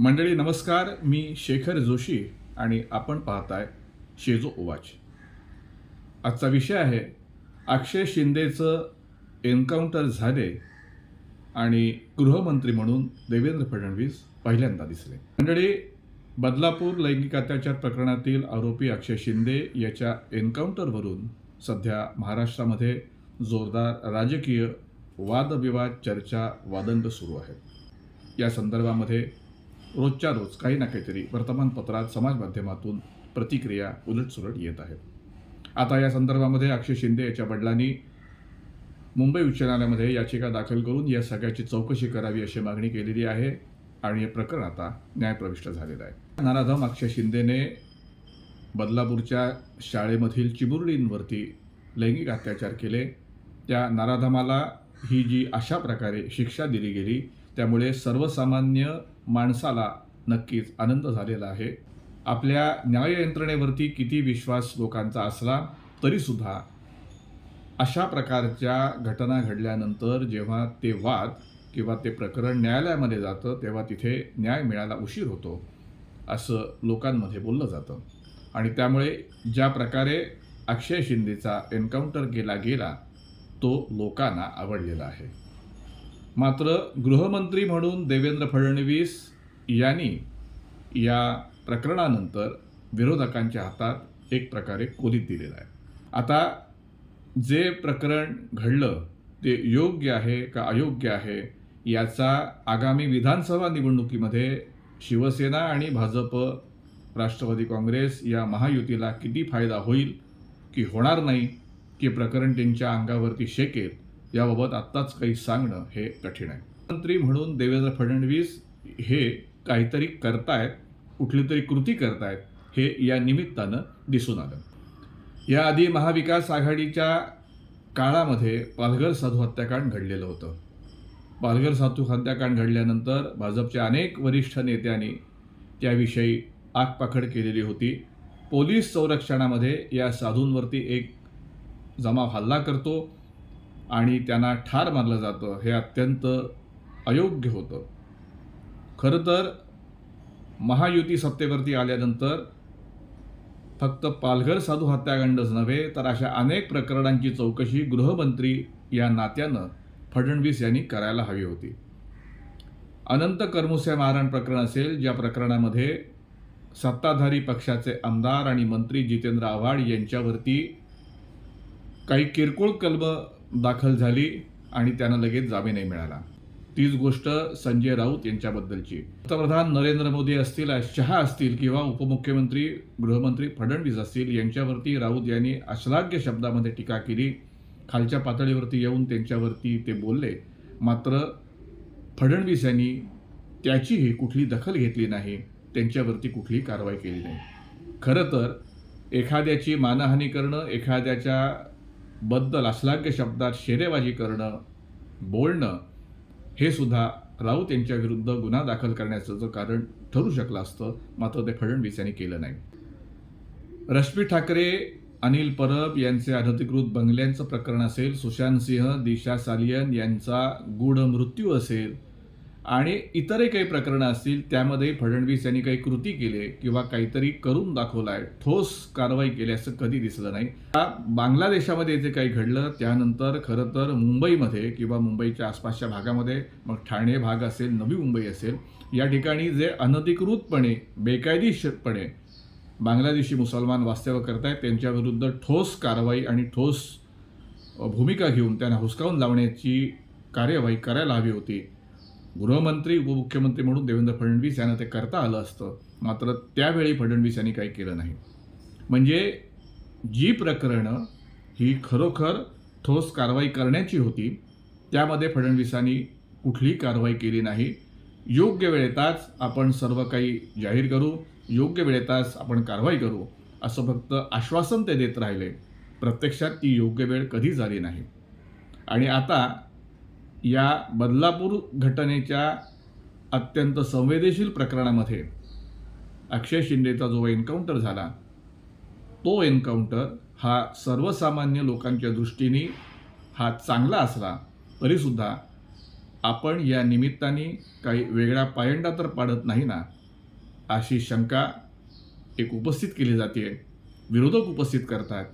मंडळी नमस्कार. मी शेखर जोशी आणि आपण पाहताय शेजो ओवाच. आजचा विषय आहे अक्षय शिंदेचं एन्काउंटर झाले आणि गृहमंत्री म्हणून देवेंद्र फडणवीस पहिल्यांदा दिसले. मंडळी बदलापूर लैंगिक अत्याचार प्रकरणातील आरोपी अक्षय शिंदे याच्या एन्काउंटरवरून सध्या महाराष्ट्रामध्ये जोरदार राजकीय वादविवाद चर्चा वादंग सुरू आहेत. या संदर्भामध्ये रोजच्या रोज काही ना काहीतरी वर्तमानपत्रात समाज माध्यमातून प्रतिक्रिया उलटसुलट येत आहेत. आता या संदर्भामध्ये अक्षय शिंदे याच्या वडिलांनी मुंबई उच्च न्यायालयामध्ये याचिका दाखल करून या सगळ्याची चौकशी करावी अशी मागणी केलेली आहे आणि हे प्रकरण आता न्यायप्रविष्ट झालेलं आहे. नाराधम अक्षय शिंदेने बदलापूरच्या शाळेमधील चिमुरडींवरती लैंगिक अत्याचार केले. त्या नाराधमाला ही जी अशा प्रकारे शिक्षा दिली गेली त्यामुळे सर्वसामान्य माणसाला नक्कीच आनंद झालेला आहे. आपल्या न्याय यंत्रणेवरती किती विश्वास लोकांचा असला तरीसुद्धा अशा प्रकारच्या घटना घडल्यानंतर जेव्हा ते वाद किंवा ते प्रकरण न्यायालयामध्ये जातं तेव्हा तिथे न्याय मिळायला उशीर होतो असं लोकांमध्ये बोललं जातं. आणि त्यामुळे ज्या प्रकारे अक्षय शिंदेचा एन्काउंटर केला गेला तो लोकांना आवडलेला आहे. मात्र गृहमंत्री म्हणून देवेंद्र फडणवीस यांनी या प्रकरणानंतर विरोधकांच्या हातात एक प्रकारे कोलीत दिलेला आहे. आता जे प्रकरण घडलं ते योग्य आहे का अयोग्य आहे याचा आगामी विधानसभा निवडणुकीमध्ये शिवसेना आणि भाजप राष्ट्रवादी काँग्रेस या महायुतीला किती फायदा होईल की होणार नाही की प्रकरण त्यांच्या अंगावरती शेकेल याबाबत आत्ताच काही सांगणं हे कठीण आहे. मंत्री म्हणून देवेंद्र फडणवीस हे काहीतरी करतायत कुठली तरी कृती करतायत हे या निमित्तानं दिसून आलं. याआधी महाविकास आघाडीच्या काळामध्ये पालघर साधू हत्याकांड घडलेलं होतं. पालघर साधू हत्याकांड घडल्यानंतर भाजपच्या अनेक वरिष्ठ नेत्यांनी त्याविषयी आगपाखड केलेली होती. पोलीस संरक्षणामध्ये या साधूंवरती एक जमाव हल्ला करतो. आणि त्यांना ठार मारलं जातं हे अत्यंत अयोग्य होतं. खरं तर महायुती सत्तेवरती आल्यानंतर फक्त पालघर साधू हत्याकांडच नव्हे तर अशा अनेक प्रकरणांची चौकशी गृहमंत्री या नात्यानं फडणवीस यांनी करायला हवी होती. अनंत करमुसे महाराण प्रकरण असेल ज्या प्रकरणामध्ये सत्ताधारी पक्षाचे आमदार आणि मंत्री जितेंद्र आव्हाड यांच्यावरती काही किरकोळ कलम दाखल झाली आणि त्यांना लगेच जामीनही मिळाला. तीच गोष्ट संजय राऊत यांच्याबद्दलची. पंतप्रधान नरेंद्र मोदी असतील शहा असतील किंवा उपमुख्यमंत्री गृहमंत्री फडणवीस असतील यांच्यावरती राऊत यांनी अश्लाघ्य शब्दामध्ये टीका केली. खालच्या पातळीवरती येऊन त्यांच्यावरती ते बोलले. मात्र फडणवीस यांनी त्याचीही कुठली दखल घेतली नाही. त्यांच्यावरती कुठलीही कारवाई केली नाही. खरं तर एखाद्याची मानहानी करणं एखाद्याच्या बद्दल अश्लाघ्य शब्दात शेरेबाजी करणं बोलणं हे सुद्धा राऊत यांच्या विरुद्ध गुन्हा दाखल करण्याचं जर कारण ठरू शकलं असतं मात्र ते फडणवीस यांनी केलं नाही. रश्मी ठाकरे अनिल परब यांचे अनधिकृत बंगल्यांचं प्रकरण असेल सुशांत सिंह दिशा सालियन यांचा गूढ मृत्यू असेल आणि इतरही काही प्रकरणं असतील त्यामध्ये फडणवीस यांनी काही कृती केली किंवा काहीतरी करून दाखवलं आहे ठोस कारवाई केली असं कधी दिसलं नाही. बांगलादेशामध्ये जे काही घडलं त्यानंतर खरं तर मुंबईमध्ये किंवा मुंबईच्या आसपासच्या भागामध्ये मग ठाणे भाग असेल नवी मुंबई असेल या ठिकाणी जे अनधिकृतपणे बेकायदेशीरपणे बांगलादेशी मुसलमान वास्तव्य करतायत त्यांच्याविरुद्ध ठोस कारवाई आणि ठोस भूमिका घेऊन त्यांना हुसकावून लावण्याची कार्यवाही करायला हवी होती. गृहमंत्री उपमुख्यमंत्री म्हणून देवेंद्र फडणवीस यांना ते करता आलं असतं. मात्र त्यावेळी फडणवीस यांनी काही केलं नाही. म्हणजे जी प्रकरणं ही खरोखर ठोस कारवाई करण्याची होती त्यामध्ये फडणवीसांनी कुठलीही कारवाई केली नाही. योग्य वेळेतच आपण सर्व काही जाहीर करू योग्य वेळेतच आपण कारवाई करू असं फक्त आश्वासन ते देत राहिले. प्रत्यक्षात ती योग्य वेळ कधी झाली नाही. आणि आता या बदलापूर घटनेच्या अत्यंत संवेदनशील प्रकरणामध्ये अक्षय शिंदेचा जो एन्काउंटर झाला तो एन्काउंटर हा सर्वसामान्य लोकांच्या दृष्टीने हा चांगला असला तरीसुद्धा आपण या निमित्ताने काही वेगळा पायंडा तर पाडत नाही ना अशी शंका एक उपस्थित केली जाते विरोधक उपस्थित करतात.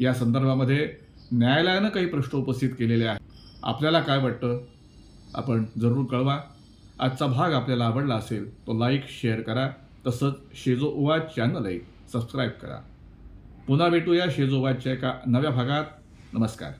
या संदर्भामध्ये न्यायालयानं काही प्रश्न उपस्थित केलेले आहेत. आपल्याला काय वाटतं? आपण जरूर कळवा. आजचा भाग आपल्याला आवडला असेल तो लाईक शेअर करा. तसंच शेजोवा चॅनलही सबस्क्राईब करा. पुन्हा भेटूया शेजोवाच्या एका नव्या भागात. नमस्कार.